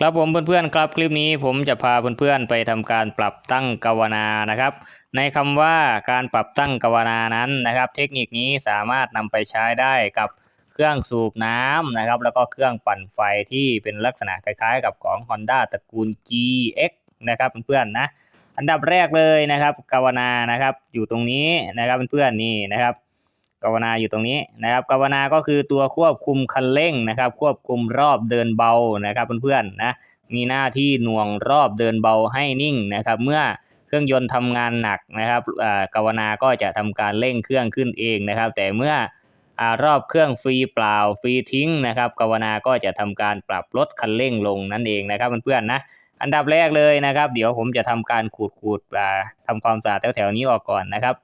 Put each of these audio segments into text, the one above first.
ครับผมเพื่อนๆครับคลิปนี้ผมจะพาเพื่อนๆไปทำการปรับตั้งกวนานะครับ ในคำว่าการปรับตั้งกวนานั้นนะครับ เทคนิคนี้สามารถนำไปใช้ได้กับเครื่องสูบน้ำนะครับ แล้วก็เครื่องปั่นไฟที่เป็นลักษณะคล้ายๆ กับของ Honda ตระกูล GX นะครับเพื่อนๆนะอันดับแรกเลยนะครับกวนานะครับ อยู่ตรงนี้นะครับเพื่อนๆนี่นะครับ กาวนาอยู่ตรงนี้นะครับกาวนาก็คือตัวควบคุมคันเร่งนะครับ ควบคุมรอบเดินเบานะครับเพื่อนๆนะมีหน้าที่หน่วงรอบเดินเบาให้นิ่งนะครับ เมื่อเครื่องยนต์ทำงานหนักนะครับกาวนาก็จะทำการเร่งเครื่องขึ้นเองนะครับ แต่เมื่อรอบเครื่องฟรีเปล่าฟรีทิ้งนะครับกาวนาก็จะทำการปรับลดคันเร่งลงนั่นเองนะครับเพื่อนๆนะอันดับแรกเลยนะครับ เดี๋ยวผมจะทำการขูดขูดทำความสะอาดแถวๆนี้ออกก่อนนะครับ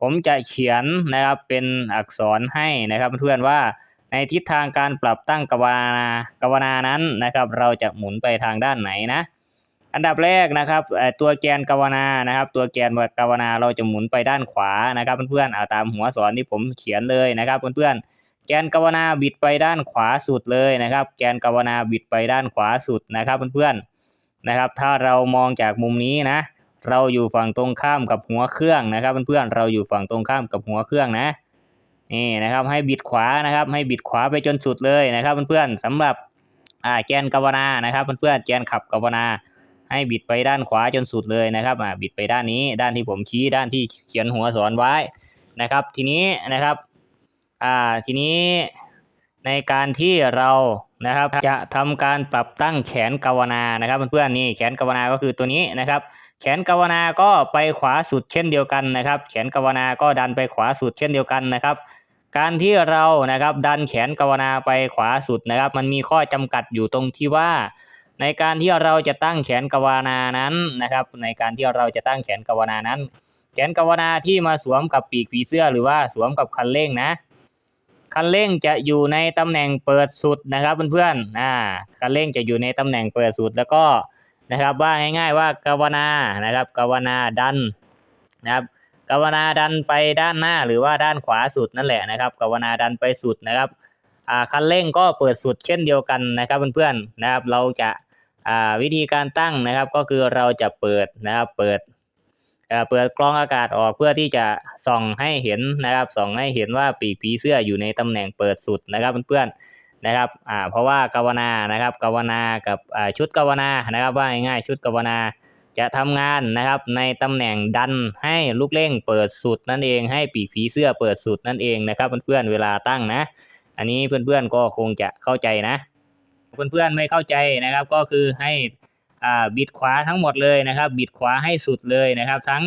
ผมจะเขียนนะครับเป็นอักษรให้นะครับเพื่อนว่าในทิศทางการปรับตั้งกวานากวนานั้นนะครับ เราจะหมุนไปทางด้านไหนนะ อันดับแรกนะครับตัวแกนกวนานะครับ ตัวแกนกวนาเราจะหมุนไปด้านขวานะครับเพื่อนๆเอาตามหัวสอนที่ผมเขียนเลยนะครับเพื่อนๆแกนกวนาบิดไปด้านขวาสุดเลยนะครับ แกนกวนาบิดไปด้านขวาสุดนะครับเพื่อนๆนะครับ ถ้าเรามองจากมุมนี้นะ เราอยู่ฝั่งตรงข้ามกับหัวเครื่องนะครับเพื่อนๆเราอยู่ฝั่งตรงข้ามกับหัวเครื่องนะนี่นะครับให้บิดขวานะครับ ให้บิดขวาไปจนสุดเลยนะครับเพื่อนๆสำหรับอ่าแกนกาวนานะครับเพื่อนๆแกนขับกาวนา ให้บิดไปด้านขวาจนสุดเลยนะครับอ่าบิดไปด้านนี้ ด้านที่ผมชี้ด้านที่เขียนหัวสอนไว้นะครับ ทีนี้นะครับอ่าทีนี้ในการที่เรานะครับจะทำการปรับตั้งแขนกาวนานะครับเพื่อนๆนี่แขนกาวนาก็คือตัวนี้นะครับ แขนกาวนาก็ไปขวาสุดเช่นเดียวกันนะครับ แขนกาวนาก็ดันไปขวาสุดเช่นเดียวกันนะครับ การที่เรานะครับดันแขนกาวนาไปขวาสุดนะครับ มันมีข้อจำกัดอยู่ตรงที่ว่า ในการที่เราจะตั้งแขนกาวนานั้นนะครับ ในการที่เราจะตั้งแขนกาวนานั้น แขนกาวนาที่มาสวมกับปีกผีเสื้อหรือว่าสวมกับคันเร่งนะคันเร่งจะอยู่ในตำแหน่งเปิดสุดนะครับเพื่อนๆอ่าคันเร่งจะอยู่ในตำแหน่งเปิดสุดแล้วก็ นะครับว่าง่ายๆว่ากาวนานะครับกาวนาดันนะครับกาวนาดันไปด้านหน้าหรือว่าด้านขวาสุดนั่นแหละนะครับกาวนาดันไปสุดนะครับอ่าคันเร่งก็เปิดสุดเช่นเดียวกันนะครับเพื่อนๆนะครับเราจะอ่าวิธีการตั้งนะครับก็คือเราจะเปิดนะครับเปิดเปิดกรองอากาศออกเพื่อที่จะส่องให้เห็นนะครับส่องให้เห็นว่าปีกผีเสื้ออยู่ในตำแหน่งเปิดสุดนะครับเพื่อนๆ นะครับอ่าเพราะว่ากาวนานะครับกาวนากับอ่าชุดกาวนานะครับว่าง่ายๆชุดกาวนาจะทำงานนะครับในตำแหน่งดันให้ลูกเร่งเปิดสุดนั่นเองให้ปีกผีเสื้อเปิดสุดนั่นเองนะครับเพื่อนๆเวลาตั้งนะ อันนี้เพื่อนๆก็คงจะเข้าใจนะ เพื่อนๆไม่เข้าใจนะครับก็คือให้อ่าบิดขวาทั้งหมดเลยนะครับ บิดขวาให้สุดเลยนะครับ ทั้ง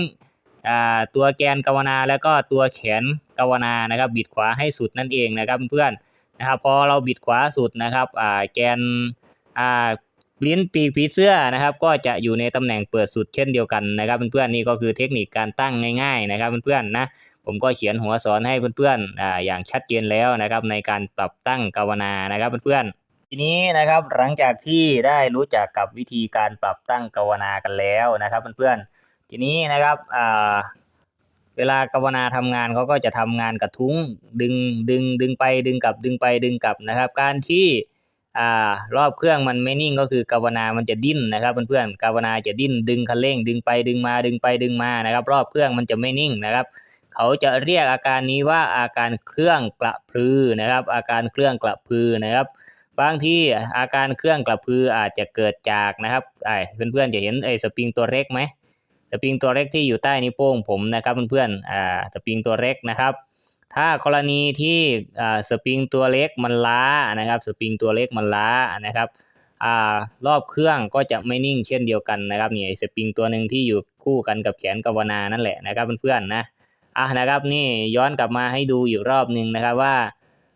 อ่าตัวแกนกาวนาแล้วก็ตัวแขนกาวนานะครับ บิดขวาให้สุดนั่นเองนะครับเพื่อนๆ นะครับพอเราบิดขวาสุดนะครับอ่าแกนอ่าลิ้นปีกผีเสื้อนะครับ ก็จะอยู่ในตำแหน่งเปิดสุดเช่นเดียวกันนะครับเพื่อนๆนี่ก็คือเทคนิคการตั้งง่าย ๆ นะครับเพื่อนๆนะผมก็เขียนหัวสอนให้เพื่อนๆอ่าอย่างชัดเจนแล้วนะครับในการปรับตั้งกาวนานะครับเพื่อนๆทีนี้นะครับหลังจากที่ได้รู้จักกับวิธีการปรับตั้งกาวนากันแล้วนะครับเพื่อนๆทีนี้นะครับอ่า ลากาวนาทำงานเขาก็จะทำงานกระทุ้งดึงดึงดึงไปดึงกลับดึงไปดึงกลับนะครับ การที่อ่ารอบเครื่องมันไม่นิ่งก็คือกาวนามันจะดิ้นนะครับเพื่อนๆกาวนาจะดิ้นดึงคันเร่ง ดึงไปดึงมาดึงไปดึงมานะครับ รอบเครื่องมันจะไม่นิ่งนะครับ เขาจะเรียกอาการนี้ว่าอาการเครื่องกระพือนะครับ อาการเครื่องกระพือนะครับบางที่อาการเครื่องกระพืออาจจะเกิดจากนะครับไอ้เพื่อนๆจะเห็นไอ้สปริงตัวเล็กไหม สปริงตัวเล็กที่อยู่ใต้นิ้วโป้งผมนะครับเพื่อนๆอ่าสปริงตัวเล็กนะครับถ้ากรณีที่อ่าสปริงตัวเล็กมันล้านะครับสปริงตัวเล็กมันล้านะครับอ่ารอบเครื่องก็จะไม่นิ่งเช่นเดียวกันนะครับนี่สปริงตัวหนึ่งที่อยู่คู่กันกับแขนกาวนานั่นแหละนะครับเพื่อนๆนะอะนะครับนี่ย้อนกลับมาให้ดูอีกรอบหนึ่งนะครับว่า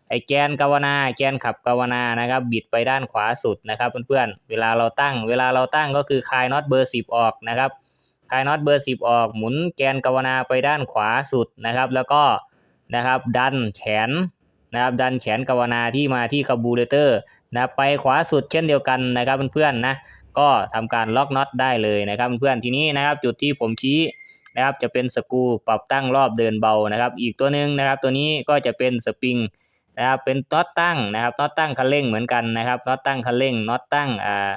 ไอ้แกนกาวนาแกนขับกาวนานะครับ บิดไปด้านขวาสุดนะครับเพื่อนๆเวลาเราตั้ง เวลาเราตั้งก็คือคลายน็อตเบอร์สิบออกนะครับ คลายน็อตเบอร์สิบออก หมุนแกนกาวนาไปด้านขวาสุดนะครับ แล้วก็นะครับดันแขนนะครับดันแขนกาวนาที่มาที่คาบูเรเตอร์นะไปขวาสุดเช่นเดียวกันนะครับเพื่อนๆนะก็ทำการล็อกน็อตได้เลยนะครับเพื่อนๆทีนี้นะครับจุดที่ผมชี้นะครับจะเป็นสกูปรับตั้งรอบเดินเบานะครับ อีกตัวหนึ่งนะครับตัวนี้ก็จะเป็นสปริงนะครับเป็นน็อตตั้งนะครับน็อตตั้งคันเร่งเหมือนกันนะครับน็อตตั้งคันเร่งน็อตตั้งอ่า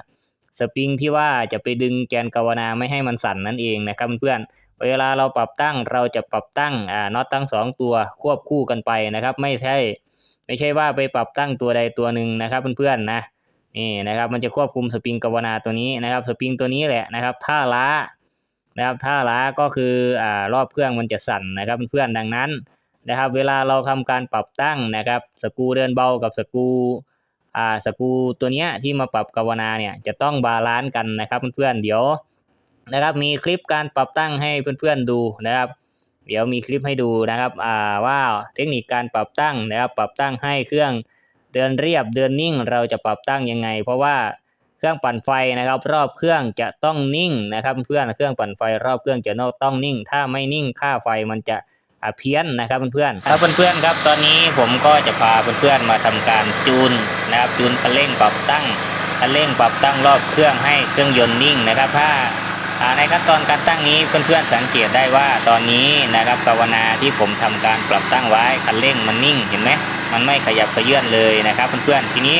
สปริงที่ว่าจะไปดึงแกนกาวนาไม่ให้มันสั่นนั่นเองนะครับเพื่อนๆเวลาเราปรับตั้งเราจะปรับตั้งอ่าน็อตทั้งสองตัวควบคู่กันไปนะครับ ไม่ใช่ไม่ใช่ว่าไปปรับตั้งตัวใดตัวหนึ่งนะครับเพื่อนๆนะนี่นะครับมันจะควบคุมสปริงกาวนาตัวนี้นะครับ สปริงตัวนี้แหละนะครับ ถ้าล้านะครับถ้าล้าก็คืออ่ารอบเครื่องมันจะสั่นนะครับเพื่อนๆดังนั้นนะครับ เวลาเราทำการปรับตั้งนะครับ สกูเดินเบากับสกู อ่าสกูตัวเนี้ยที่มาปรับกาวนาเนี่ยจะต้องบาลานซ์กันนะครับเพื่อนๆเดี๋ยวนะครับมีคลิปการปรับตั้งให้เพื่อนๆดูนะครับ เดี๋ยวมีคลิปให้ดูนะครับอ่าว่าเทคนิคการปรับตั้งนะครับปรับตั้งให้เครื่องเดินเรียบเดินนิ่งเราจะปรับตั้งยังไง เพราะว่าเครื่องปั่นไฟนะครับ รอบเครื่องจะต้องนิ่งนะครับ เพื่อนเครื่องปั่นไฟรอบเครื่องจะต้องนิ่ง ถ้าไม่นิ่งค่าไฟมันจะ เพี้ยนนะครับเพื่อนๆครับเพื่อนๆครับ ตอนนี้ผมก็จะพาเพื่อนๆมาทำการจูนนะครับจูนคันเร่งปรับตั้งคันเร่งปรับตั้งรอบเครื่องให้เครื่องยนต์นิ่งนะครับถ้าในขั้นตอนการตั้งนี้เพื่อนๆสังเกตได้ว่าตอนนี้นะครับภาวนาที่ผมทำการปรับตั้งไว้คันเร่งมันนิ่งเห็นไหมมันไม่ขยับเขยื่อนเลยนะครับเพื่อนๆทีนี้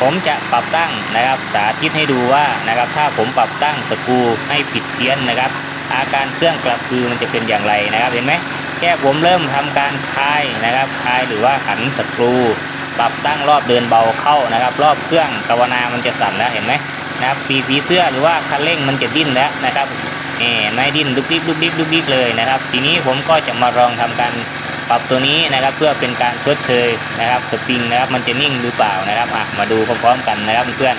ผมจะปรับตั้งนะครับสาธิตให้ดูว่านะครับถ้าผมปรับตั้งสกรูให้ผิดเพี้ยนนะครับ อาการเครื่องกระพือมันจะเป็นอย่างไรนะครับเห็นไหม แค่ผมเริ่มทำการคลายนะครับคลายหรือว่าขันสกรู ปรับตั้งรอบเดินเบาเข้านะครับ รอบเครื่องภาวนามันจะสั่นแล้วเห็นไหมนะครับปีผีเสื้อหรือว่าคันเร่งมันจะดิ้นแล้วนะครับนี่ไม่ดิ้นดุกดิกดุกดิกดุกดิกเลยนะครับ ทีนี้ผมก็จะมาลองทำการปรับตัวนี้นะครับเพื่อเป็นการชดเชยนะครับสปริงนะครับมันจะนิ่งหรือเปล่านะครับมาดูพร้อมๆกันนะครับเพื่อน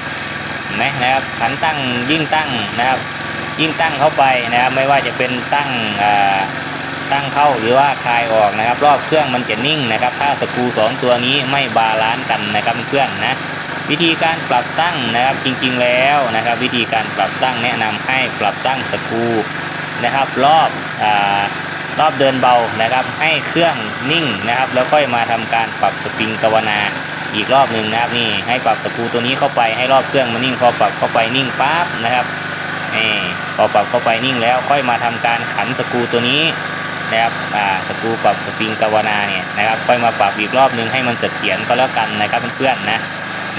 เห็นไหมนะครับขันตั้งยิ่งตั้งนะครับยิ่งตั้งเข้าไปนะครับไม่ว่าจะเป็นตั้งอ่า ตั้งเข้าหรือว่าคลายออกนะครับ รอบเครื่องมันจะนิ่งนะครับ ถ้าสกรูสองตัวนี้ไม่บาลานซ์กันนะครับเพื่อนนะวิธีการปรับตั้งนะครับจริงๆแล้วนะครับ วิธีการปรับตั้งแนะนำให้ปรับตั้งสกรูนะครับ รอบอรอบเดินเบานะครับ ให้เครื่องนิ่งนะครับ แล้วค่อยมาทำการปรับสปริงกวนาอีกรอบหนึ่งนะครับนี่ให้ปรับสกรูตัวนี้เข้าไปให้รอบเครื่องมันนิ่งพอปรับเข้าไปนิ่งปั๊บนะครับนี่พอปรับเข้าไปนิ่งแล้วค่อยมาทำการขันสกรูตัวนี้ นะครับอ่าสกรูปรับสปริงกาวนาเนี่ยนะครับค่อยมาปรับอีกรอบหนึ่งให้มันเสถียรก็แล้วกันนะครับเพื่อนๆนะ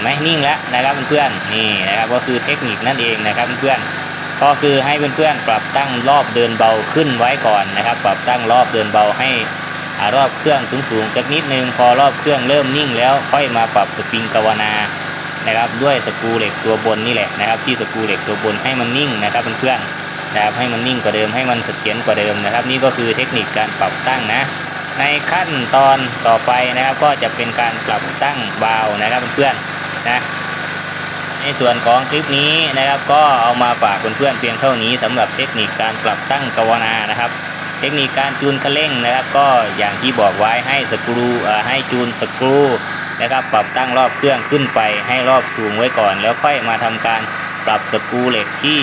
ไหมนิ่งแล้วนะครับเพื่อนๆนี่นะครับก็คือเทคนิคนั่นเองนะครับเพื่อนๆก็คือให้เพื่อนๆปรับตั้งรอบเดินเบาขึ้นไว้ก่อนนะครับ ปรับตั้งรอบเดินเบาให้อรอบเครื่องสูงๆสักนิดนึงพอรอบเครื่องเริ่มนิ่งแล้วค่อยมาปรับสปริงกาวนานะครับด้วยสกรูเหล็กตัวบนนี่แหละนะครับ ที่สกรูเหล็กตัวบนให้มันนิ่งนะครับเพื่อนๆ นะครับให้มันนิ่งกว่าเดิมให้มันเสถียรกว่าเดิมนะครับ นี่ก็คือเทคนิคการปรับตั้งนะ ในขั้นตอนต่อไปนะครับก็จะเป็นการปรับตั้งวาวนะครับเพื่อนๆนะในส่วนของคลิปนี้นะครับก็เอามาฝากเพื่อนๆเพียงเท่านี้สำหรับเทคนิคการปรับตั้งกาวนานะครับ เทคนิคการจูนคันเร่งนะครับ ก็อย่างที่บอกไว้ให้สกรูให้จูนสกรูนะครับปรับตั้งรอบเครื่องขึ้นไปให้รอบสูงไว้ก่อน แล้วค่อยมาทำการ ปรับสกูเหล็กที่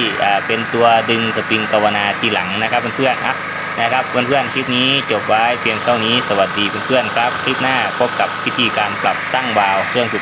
เป็นตัวดึงสปริงกาวนาทีหลังนะครับเพื่อนๆนะนะครับเพื่อนๆคลิปนี้จบไว้เพียงเท่านี้สวัสดีเพื่อนๆครับ คลิปหน้าพบกับวิธีการปรับตั้งวาล์วเครื่องสูบ